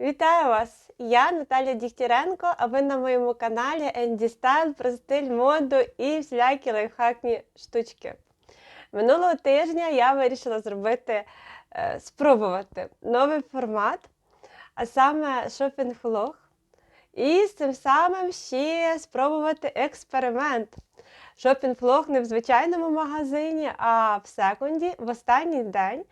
Вітаю вас! Я Наталя Дігтяренко, а ви на моєму каналі Енді Style про стиль, моду і всілякі лайфхакні штучки. Минулого тижня я вирішила зробити, е, спробувати новий формат, а саме шопінг-влог. І з цим самим ще спробувати експеримент. Шопінг-влог не в звичайному магазині, а в секунді в останній день.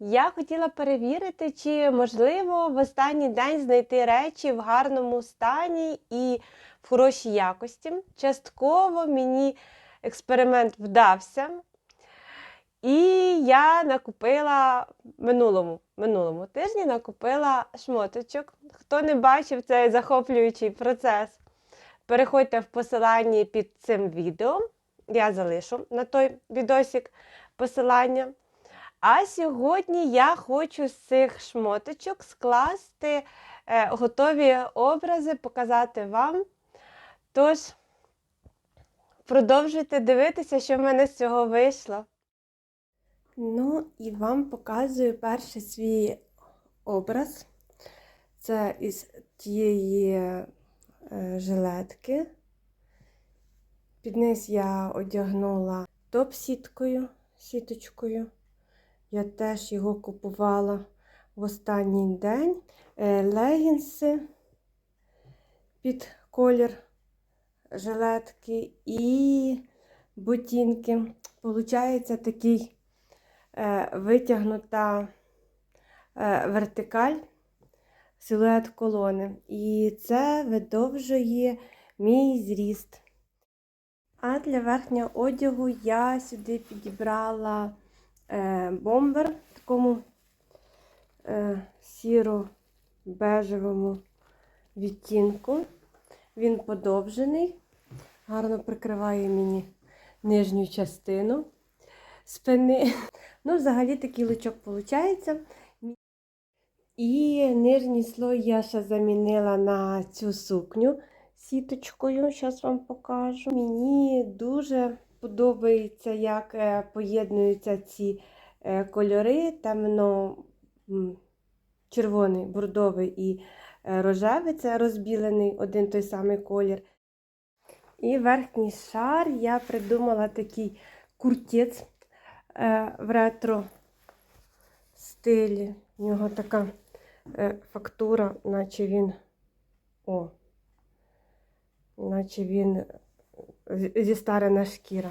Я хотіла перевірити, чи можливо в останній день знайти речі в гарному стані і в хорошій якості. Частково мені експеримент вдався. І я накупила минулому, минулому тижні накупила шмоточок. Хто не бачив цей захоплюючий процес, переходьте в посиланні під цим відео. Я залишу на той відосик посилання. А сьогодні я хочу з цих шмоточок скласти е, готові образи, показати вам. Тож, продовжуйте дивитися, що в мене з цього вийшло. Ну, і вам показую перший свій образ. Це із тієї е, жилетки. Під низ я одягнула топ-сіткою, сіточкою. Я теж його купувала в останній день. Е, Легінси під колір жилетки і ботинки. Получається такий е, витягнута е, вертикаль, силует колони. І це видовжує мій зріст. А для верхнього одягу я сюди підібрала е, бомбер в такому е, сіро-бежевому відтінку. Він подовжений, гарно прикриває мені нижню частину спини. Ну, взагалі такий лучок виходить. І нижній слой я ще замінила на цю сукню сіточкою. Зараз вам покажу. Мені дуже подобається, як е, поєднуються ці е, кольори, Темно червоний, бордовий і е, рожевий, це розбілений один той самий колір. І верхній шар я придумала такий куртець в ретро стилі. У нього така фактура, наче він. О, наче він зістарена шкіра.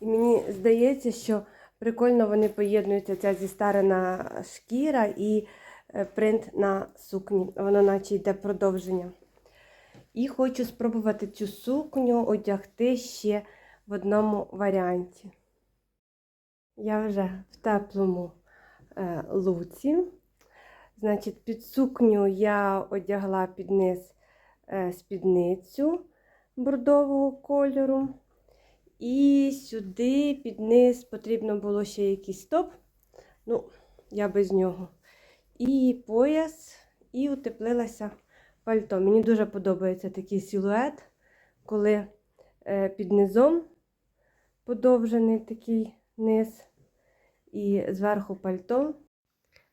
І мені здається, що прикольно вони поєднуються ця зістарена шкіра і е, принт на сукні. Воно наче йде продовження. І хочу спробувати цю сукню одягти ще в одному варіанті. Я вже в теплому е, луці. Значить, під сукню я одягла під низ е, спідницю бордового кольору. І сюди під низ потрібно було ще якийсь топ. Ну, я без нього. І пояс, і утеплилася пальто. Мені дуже подобається такий силует, коли е, під низом подовжений такий низ, і зверху пальто.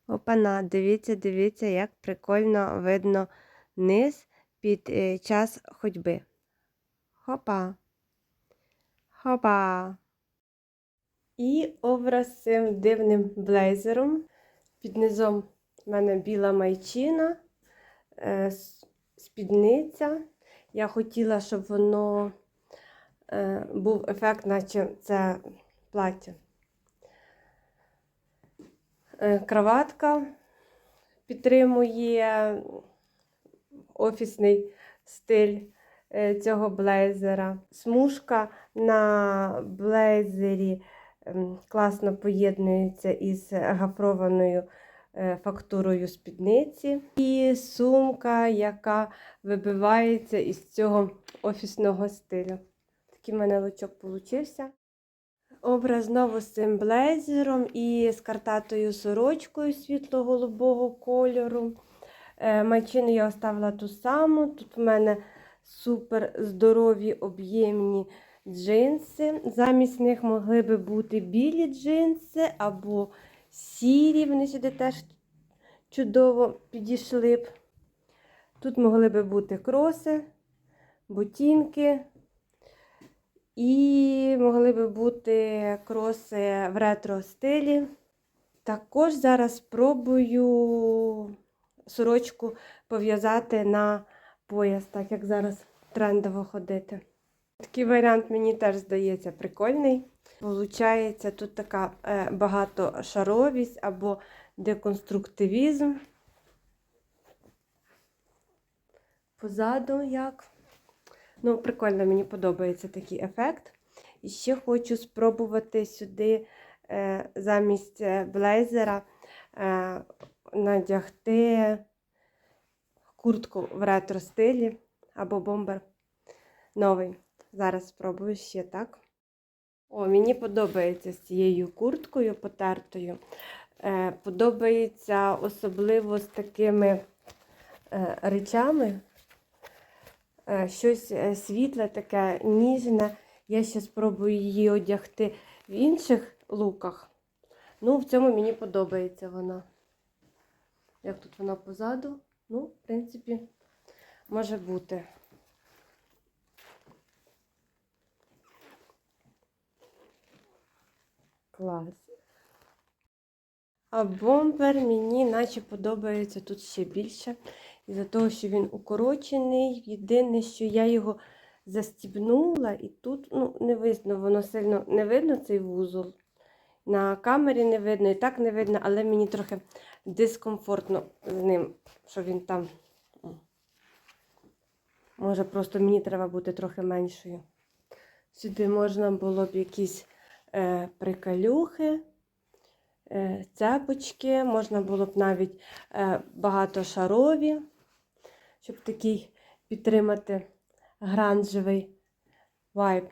Опана, дивіться, дивіться, як прикольно видно низ під е, час ходьби. Хопа. Хопа. І образ цим дивним блейзером. Під низом в мене біла майчина, е, спідниця. Я хотіла, щоб воно е, був ефект, наче це плаття. Е, Краватка підтримує офісний стиль цього блейзера. Смужка на блейзері ем, класно поєднується із гафрованою е, фактурою спідниці. І сумка, яка вибивається із цього офісного стилю. Такий в мене лучок получився. Образ знову з цим блейзером і з картатою сорочкою світло-голубого кольору. Е, Майчину я оставила ту саму. Тут в мене супер здорові об'ємні джинси. Замість них могли би бути білі джинси або сірі. Вони сюди теж чудово підійшли б. Тут могли би бути кроси, ботинки. І могли би бути кроси в ретро стилі. Також зараз спробую сорочку пов'язати на пояс, так як зараз трендово ходити. Такий варіант мені теж здається прикольний. Получається, тут така е, багатошаровість або деконструктивізм. Позаду як. Ну, прикольно, мені подобається такий ефект. І ще хочу спробувати сюди е, замість е, блейзера надягти куртку в ретро стилі або бомбер новий. Зараз спробую ще так. О, мені подобається з цією курткою потертою. Е, подобається особливо з такими е, речами. Е, щось е, світле, таке ніжне. Я ще спробую її одягти в інших луках. Ну, в цьому мені подобається вона. Як тут вона позаду? Ну, в принципі, може бути. Клас. А бомбер мені наче подобається тут ще більше. Із-за того, що він укорочений. Єдине, що я його застібнула, і тут ну, не видно, воно сильно не видно цей вузол. На камері не видно, і так не видно, але мені трохи дискомфортно з ним, що він там. Може, просто мені треба бути трохи меншою. Сюди можна було б якісь е, приколюхи, е, цепочки, можна було б навіть е, багатошарові, щоб такий підтримати гранжевий вайб.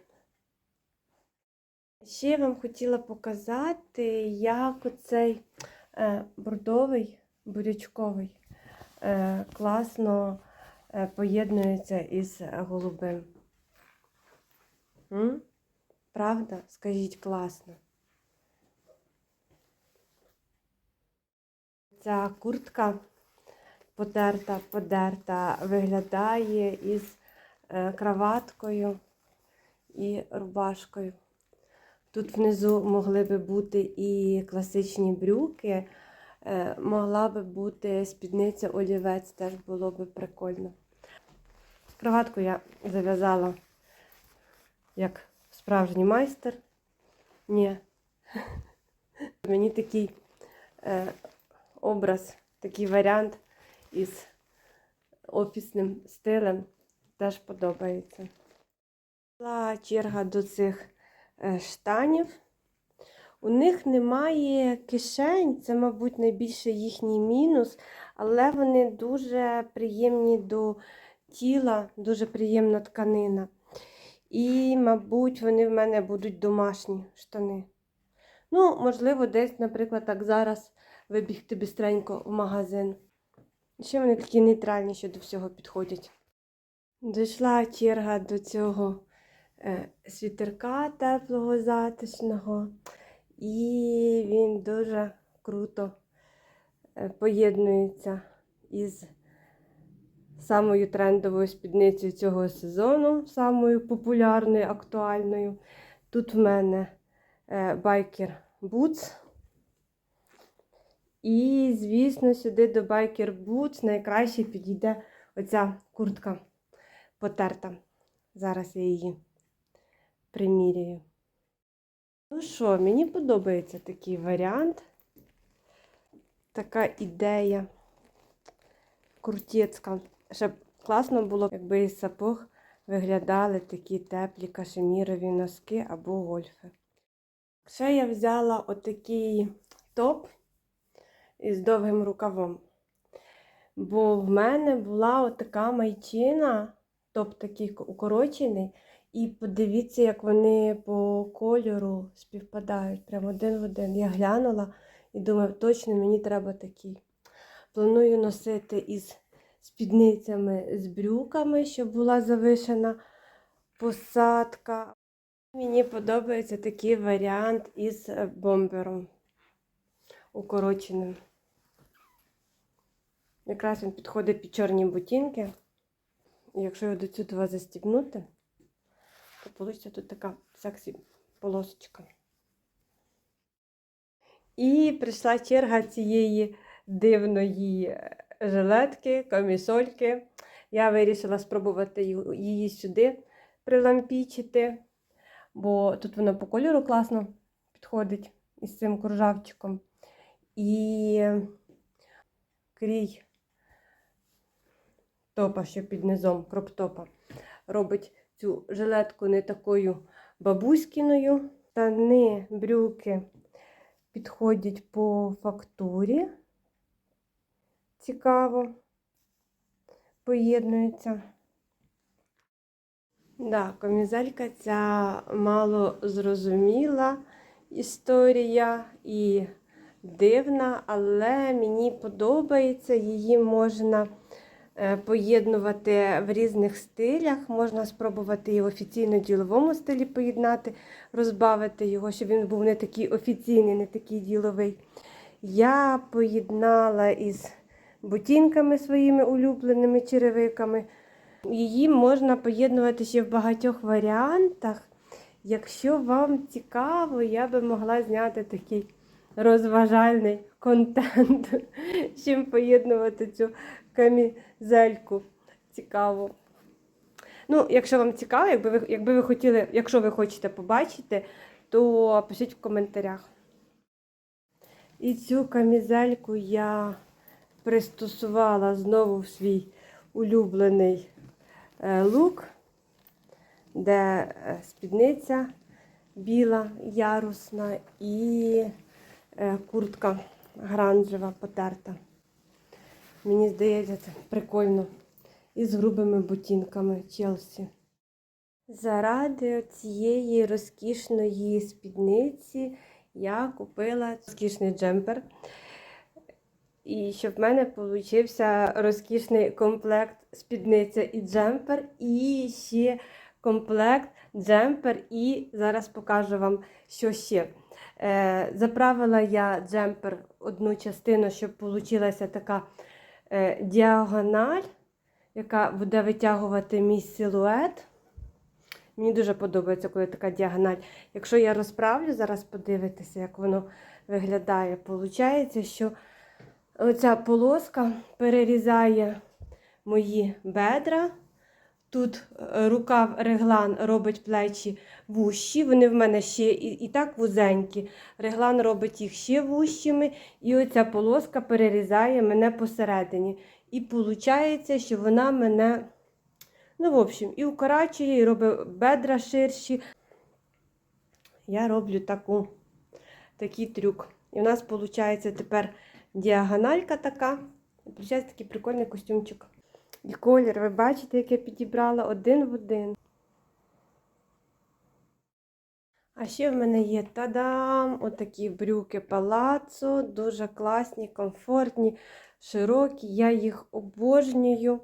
Ще я вам хотіла показати, як оцей е, бордовий, бурячковий е, класно е, поєднується із голубим. Правда? Скажіть класно. Ця куртка потерта, подерта, виглядає із краваткою і рубашкою. Тут внизу могли би бути і класичні брюки, е, могла би бути спідниця олівець, теж було би прикольно. Краватку я зав'язала як справжній майстер. Ні. Мені такий е, образ, такий варіант із офісним стилем теж подобається. Була черга до цих штанів. У них немає кишень, це, мабуть, найбільший їхній мінус, але вони дуже приємні до тіла, дуже приємна тканина. І, мабуть, вони в мене будуть домашні штани. Ну, можливо, десь, наприклад, так зараз вибігти бистренько в магазин. Ще вони такі нейтральні, що до всього підходять. Дійшла черга до цього е, світерка теплого, затишного, і він дуже круто е, поєднується із самою трендовою спідницею цього сезону, самою популярною, актуальною. Тут в мене е, байкер Boots. І, звісно, сюди до байкер Boots найкраще підійде оця куртка потерта. Зараз я її приміряю. Ну що, мені подобається такий варіант. Така ідея крутецька. Щоб класно було, якби із сапог виглядали такі теплі кашемірові носки або гольфи. Ще я взяла отакий топ із довгим рукавом. Бо в мене була отака майчина, топ такий укорочений. І подивіться, як вони по кольору співпадають. Прямо один в один. Я глянула і думаю, точно мені треба такий. Планую носити із спідницями з брюками, щоб була завишена посадка. Мені подобається такий варіант із бомбером укороченим. Якраз він підходить під чорні ботинки. І якщо його до цього застібнути, вийде тут така сексі полосочка. І прийшла черга цієї дивної е, жилетки, камісольки. Я вирішила спробувати її сюди прилампічити, бо тут вона по кольору класно підходить із цим кружавчиком. І крій топа, що під низом кроп-топа, робить цю жилетку не такою бабуськіною. Штани, брюки підходять по фактурі. Цікаво. Поєднуються. Да, камізелька ця мало зрозуміла історія і дивна, але мені подобається. Її можна поєднувати в різних стилях. Можна спробувати і в офіційно-діловому стилі поєднати, розбавити його, щоб він був не такий офіційний, не такий діловий. Я поєднала із ботинками своїми улюбленими черевиками. Її можна поєднувати ще в багатьох варіантах. Якщо вам цікаво, я би могла зняти такий розважальний контент, чим поєднувати цю камізельку. Цікаво. Ну, якщо вам цікаво, якби ви, якби ви хотіли, якщо ви хочете побачити, то пишіть в коментарях. І цю камізельку я пристосувала знову в свій улюблений е, лук, де е, спідниця біла, ярусна і е, куртка гранжева потерта. Мені здається, це прикольно. І з грубими ботинками Челсі. Заради цієї розкішної спідниці я купила розкішний джемпер. І щоб в мене получився розкішний комплект спідниця і джемпер, і ще комплект джемпер, і зараз покажу вам, що ще. Е, заправила я джемпер одну частину, щоб вийшла така діагональ, яка буде витягувати мій силует. Мені дуже подобається, коли така діагональ. Якщо я розправлю, зараз подивитися, як воно виглядає. Получається, що оця полоска перерізає мої бедра. Тут е, рукав реглан робить плечі вущі. Вони в мене ще і, і так вузенькі. Реглан робить їх ще вущими. І оця полоска перерізає мене посередині. І виходить, що вона мене. Ну, в общем, і укорачує, і робить бедра ширші. Я роблю таку, такий трюк. І в нас виходить тепер діагональка така. Виходить такий прикольний костюмчик. І колір, ви бачите, як я підібрала один в один. А ще в мене є тадам! Отакі брюки палацо, дуже класні, комфортні, широкі. Я їх обожнюю.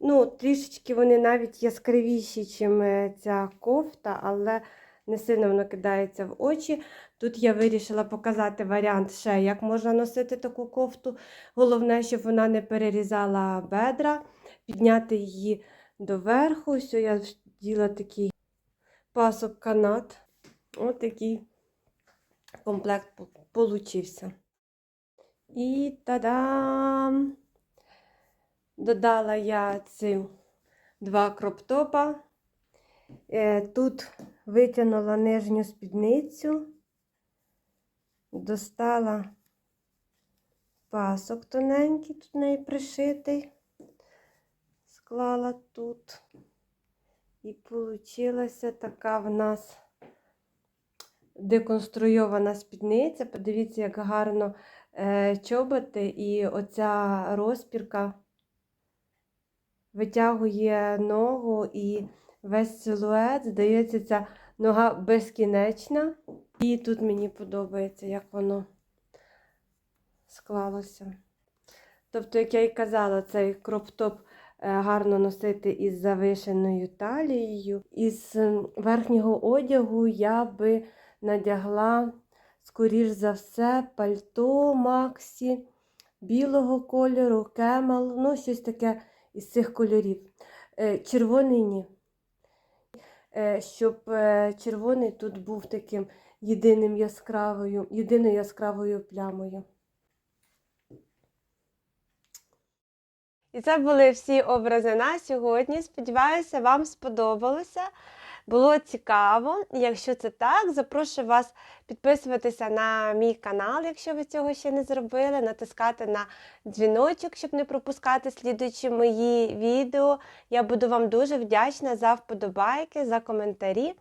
Ну, трішечки вони навіть яскравіші, ніж ця кофта, але не сильно воно кидається в очі. Тут я вирішила показати варіант ще, як можна носити таку кофту. Головне, щоб вона не перерізала бедра, підняти її доверху. Ось я вділа такий пасок канат. Ось такий комплект получився. І та-дам! Додала я ці два кроптопа. Е, Тут витягнула нижню спідницю, достала пасок тоненький, тут неї пришитий, склала тут. І получилася така в нас деконструйована спідниця. Подивіться, як гарно е, чоботи і оця розпірка витягує ногу і весь силует. Здається, ця нога безкінечна. І тут мені подобається, як воно склалося. Тобто, як я і казала, цей кроп-топ гарно носити із завишеною талією. Із верхнього одягу я би надягла, скоріш за все, пальто Максі. білого кольору, кемел, ну щось таке із цих кольорів. Е, Червоний ні. Е, Щоб е, червоний тут був таким єдиним яскравою, єдиною яскравою плямою. І це були всі образи на сьогодні. Сподіваюся, вам сподобалося. Було цікаво. Якщо це так, запрошую вас підписуватися на мій канал, якщо ви цього ще не зробили, натискати на дзвіночок, щоб не пропускати слідуючі мої відео. Я буду вам дуже вдячна за вподобайки, за коментарі.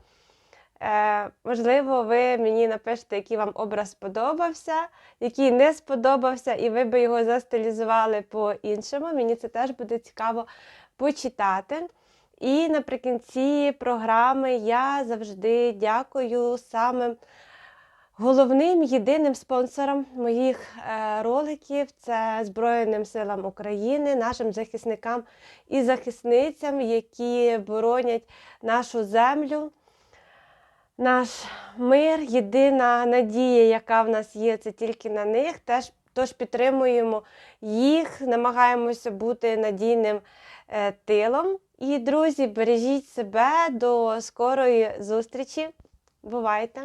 Е, можливо, ви мені напишете, який вам образ сподобався, який не сподобався, і ви би його застилізували по-іншому. Мені це теж буде цікаво почитати. І наприкінці програми я завжди дякую самим головним єдиним спонсором моїх е, роликів це Збройним силам України, нашим захисникам і захисницям, які боронять нашу землю. Наш мир, єдина надія, яка в нас є, це тільки на них. Теж, тож підтримуємо їх, намагаємося бути надійним е, тилом. І, друзі, бережіть себе до скорої зустрічі. Бувайте!